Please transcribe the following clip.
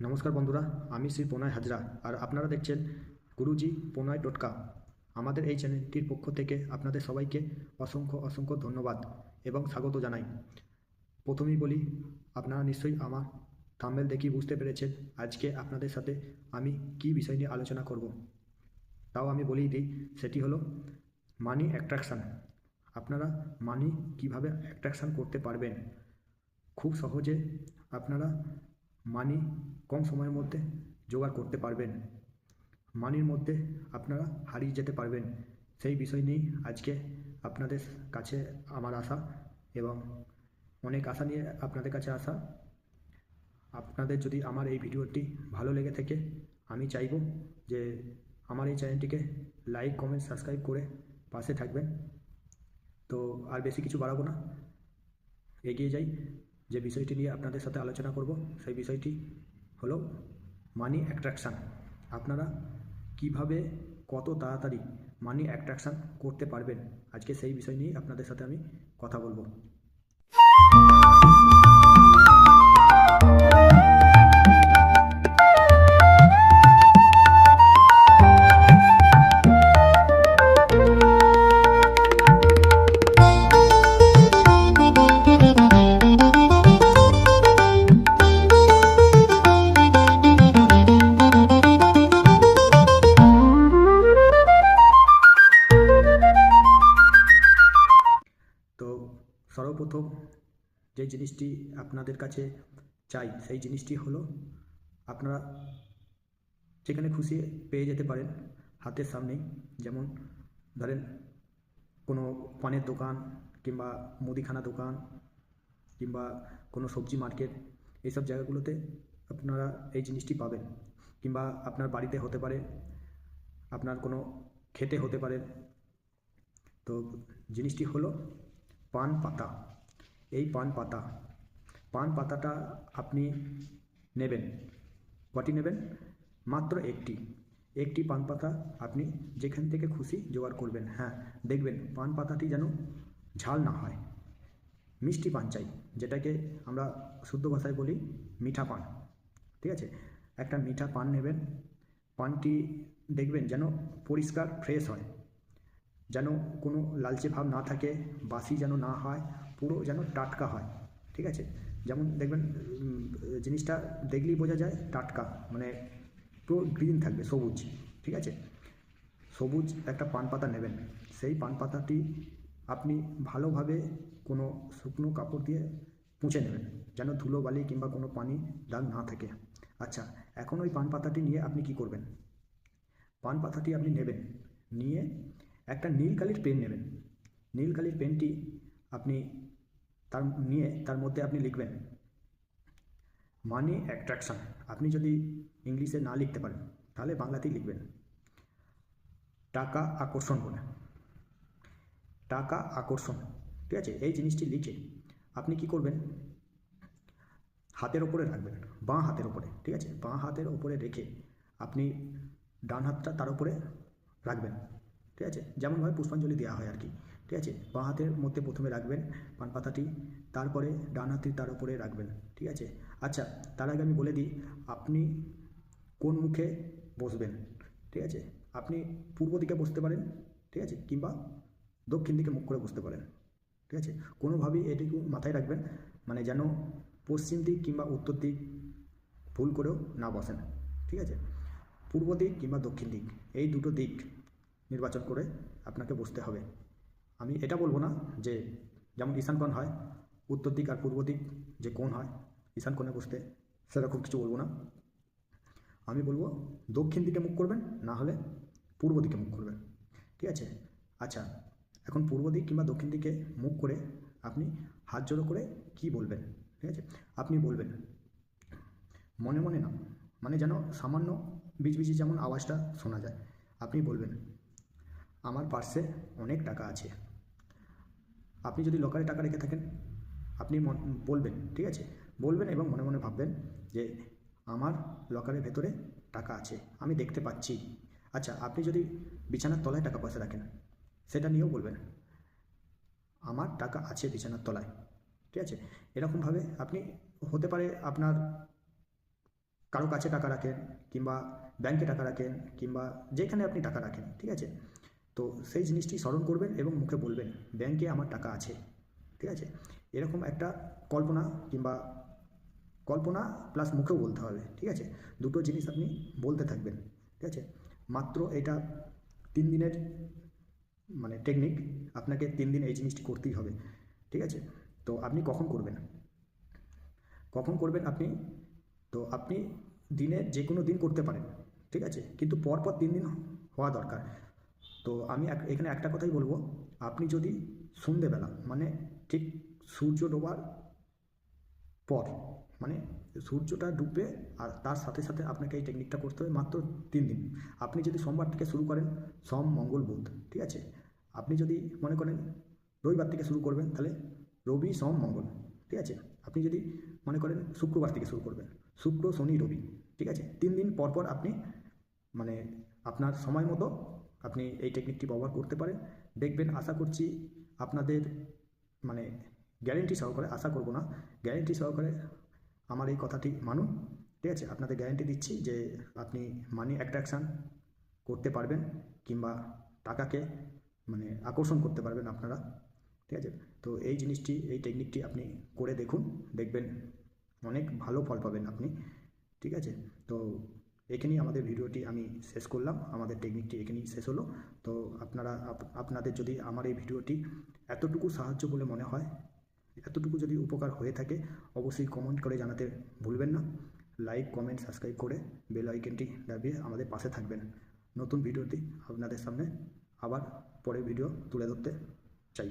নমস্কার বন্ধুরা, আমি শ্রী প্রণয় হাজরা আর আপনারা দেখছেন গুরুজি প্রণয় টোটকা। আমাদের এই চ্যানেলটির পক্ষ থেকে আপনাদের সবাইকে অসংখ্য অসংখ্য ধন্যবাদ এবং স্বাগত জানাই। প্রথমেই বলি, আপনারা নিশ্চয়ই আমার থাম্বেল দেখি বুঝতে পেরেছেন আজকে আপনাদের সাথে আমি কি বিষয় নিয়ে আলোচনা করব। তাও আমি বলেই দিই, সেটি হলো মানি অ্যাট্রাকশান আপনারা মানি কীভাবে অ্যাট্রাকশান করতে পারবেন? খুব সহজে আপনারা মানি কম সময়ের মধ্যে জোগাড় করতে পারবেন। মানির মধ্যে আপনারা হারিয়ে যেতে পারবেন। সেই বিষয় নিয়েই আজকে আপনাদের কাছে আমার আশা এবং অনেক আশা নিয়ে আপনাদের কাছে আসা। আপনাদের যদি আমার এই ভিডিওটি ভালো লেগে থাকে, আমি চাইব যে আমার এই চ্যানেলটিকে লাইক কমেন্ট সাবস্ক্রাইব করে পাশে থাকবেন। তো আর বেশি কিছু বাড়াবো না। এগিয়ে যাই। যে বিষয়টি নিয়ে আপনাদের সাথে আলোচনা করব, সেই বিষয়টি হলো মানি অ্যাট্রাকশান আপনারা কীভাবে কত তাড়াতাড়ি মানি অ্যাট্রাকশান করতে পারবেন? আজকে সেই বিষয় নিয়ে আপনাদের সাথে আমি কথা বলব। জিনিসটি আপনাদের কাছে চাই। সেই জিনিসটি হলো, আপনারা যেখানে খুশি পেয়ে যেতে পারেন হাতের সামনেই। যেমন ধরেন, কোনো পানের দোকান কিংবা মুদিখানা দোকান কিংবা কোনো সবজি মার্কেট, এইসব জায়গাগুলোতে আপনারা এই জিনিসটি পাবেন। কিংবা আপনার বাড়িতে হতে পারে, আপনার কোনো খেতে হতে পারে। তো জিনিসটি হলো, পান পাতা। এই পান পাতা। পান পাতাটা আপনি নেবেন। কটি নেবেন? মাত্র একটি। একটি পান পাতা আপনি যেখান থেকে খুশি জোগাড় করবেন। হ্যাঁ দেখবেন পান পাতাটি যেন ঝাল না হয়। মিষ্টি পান চাই, যেটাকে আমরা শুদ্ধ ভাষায় বলি মিঠা পান। ঠিক আছে? একটা মিঠা পান নেবেন। পানটি দেখবেন যেন পরিষ্কার, ফ্রেশ হয়। যেন কোনো লালচে ভাব না থাকে, বাসি যেন না হয়। পুরো যেন টাটকা হয়, ঠিক আছে? যেমন দেখবেন জিনিসটা দেখলেই বোঝা যায় টাটকা মানে পুরো গ্রিন থাকবে, সবুজ, ঠিক আছে? সবুজ একটা পান পাতা নেবেন, সেই পান পাতাটি আপনি ভালোভাবে কোনো শুকনো কাপড় দিয়ে মুছে নেবেন, যেন ধুলো বালি কিংবা কোনো পানি দাগ না থাকে। আচ্ছা এখন ওই পান পাতাটি নিয়ে আপনি কি করবেন? পান পাতাটি আপনি নেবেন, নিয়ে একটা নীল কালির পেন নেবেন। নীল কালির পেনটি তার নিয়ে, তার মধ্যে আপনি লিখবেন। মানি অ্যাট্রাকশান আপনি যদি ইংলিশে না লিখতে পারেন, তাহলে বাংলাতেই লিখবেন। টাকা আকর্ষণ বলে। টাকা আকর্ষণ। ঠিক আছে? এই জিনিসটি লিখে আপনি কি করবেন? হাতের ওপরে রাখবেন। বাঁ হাতের ওপরে। ঠিক আছে? বাঁ হাতের ওপরে রেখে আপনি ডান হাতটা তার উপরে রাখবেন। ঠিক আছে? যেমনভাবে পুষ্পাঞ্জলি দেওয়া হয় আর কি। ঠিক আছে? বাঁ হাতের মধ্যে প্রথমে রাখবেন পান পাতাটি, তারপরে ডান হাতটি তার উপরে রাখবেন, ঠিক আছে? আচ্ছা তার আগে আমি বলে দিই, আপনি কোন মুখে বসবেন, ঠিক আছে? আপনি পূর্ব দিকে বসতে পারেন, ঠিক আছে? কিংবা দক্ষিণ দিকে মুখ করে বসতে পারেন, ঠিক আছে? কোনোভাবেই এটুকু মাথায় রাখবেন মানে যেন পশ্চিম দিক কিংবা উত্তর দিক ভুল করেও না বসেন, ঠিক আছে? পূর্ব দিক কিংবা দক্ষিণ দিক, এই দুটো দিক নির্বাচন করে আপনাকে বসতে হবে আমি এটা বলব না যে যেমন ঈশান কোণ হয়, উত্তর দিক আর পূর্ব দিক যে কোণ হয়, ঈশান কোণে বসতে সেরকম কিছু বলব না। আমি বলব দক্ষিণ দিকে মুখ করবেন, না হলে পূর্ব দিকে মুখ করবেন। ঠিক আছে? আচ্ছা এখন পূর্ব দিক কিংবা দক্ষিণ দিকে মুখ করে আপনি হাত জোড়ো করে কি বলবেন? ঠিক আছে? আপনি বলবেন, মনে মনে না মানে যেন সামান্য বিচবিচি যেমন আওয়াজটা শোনা যায়। আপনি বলবেন, আমার পার্সে অনেক টাকা আছে। আপনি যদি লকারে টাকা রেখে থাকেন, আপনি বলবেন, ঠিক আছে? বলবেন এবং মনে মনে ভাববেন যে আমার লকারের ভেতরে টাকা আছে, আমি দেখতে পাচ্ছি। আচ্ছা আপনি যদি বিছানার তলায় টাকা পয়সা রাখেন, সেটা নিয়েও বলবেন, আমার টাকা আছে বিছানার তলায়। ঠিক আছে? এরকমভাবে আপনি, হতে পারে আপনার কারও কাছে টাকা রাখেন, কিংবা ব্যাংকে টাকা রাখেন, কিংবা যেখানে আপনি টাকা রাখেন, ঠিক আছে? তো সেই জিনিসটি স্মরণ করবেন এবং মুখে বলবেন, ব্যাংকে আমার টাকা আছে। ঠিক আছে? এরকম একটা কল্পনা কিংবা কল্পনা প্লাস মুখেও বলতে হবে, ঠিক আছে? দুটো জিনিস আপনি বলতে থাকবেন, ঠিক আছে? মাত্র এটা তিন দিনের মানে টেকনিক আপনাকে তিন দিন এই জিনিসটি করতেই হবে, ঠিক আছে? তো আপনি কখন করবেন? কখন করবেন আপনি? তো আপনি দিনে যে কোনো দিন করতে পারেন, ঠিক আছে? কিন্তু পরপর তিন দিন হওয়া দরকার। তো আমি এখানে একটা কথাই বলব। আপনি যদি সন্ধেবেলা মানে ঠিক সূর্য ডোবার পর মানে সূর্যটা ডুববে আর তার সাথে সাথে আপনাকে এই টেকনিকটা করতে হবে মাত্র তিন দিন। আপনি যদি সোমবার থেকে শুরু করেন, সোম, মঙ্গল, বুধ, ঠিক আছে? আপনি যদি মনে করেন রবিবার থেকে শুরু করবেন, তাহলে রবি, সোম, মঙ্গল, ঠিক আছে? আপনি যদি মনে করেন শুক্রবার থেকে শুরু করবেন, শুক্র, শনি, রবি, ঠিক আছে? তিন দিন পর পর আপনি মানে আপনার সময় মতো আপনি এই টেকনিকটি ব্যবহার করতে পারেন। দেখবেন আশা করছি আপনাদের মানে গ্যারেন্টি সহকারে, আশা করব না গ্যারেন্টি সহকারে আমার এই কথাটি মানুন। ঠিক আছে? আপনাদের গ্যারেন্টি দিচ্ছি যে আপনি মানি অ্যাট্রাকশান করতে পারবেন কিংবা টাকাকে মানে আকর্ষণ করতে পারবেন আপনারা। ঠিক আছে? তো এই জিনিসটি, এই টেকনিকটি আপনি করে দেখুন। দেখবেন অনেক ভালো ফল পাবেন আপনি। ঠিক আছে? তো এখানেই আমাদের ভিডিওটি আমি শেষ করলাম। আমাদের টেকনিকটি এখানেই শেষ হলো। তো আপনারা, আপ- আপনাদের যদি আমার এই ভিডিওটি এতটুকু সাহায্য বলে মনে হয়, এতটুকু যদি উপকার হয়ে থাকে, অবশ্যই কমেন্ট করে জানাতে ভুলবেন না। লাইক কমেন্ট সাবস্ক্রাইব করে বেল আইকনটি দাবিয়ে আমাদের পাশে থাকবেন। নতুন ভিডিওটি আপনাদের সামনে আবার পরে ভিডিও তুলে ধরতে চাই।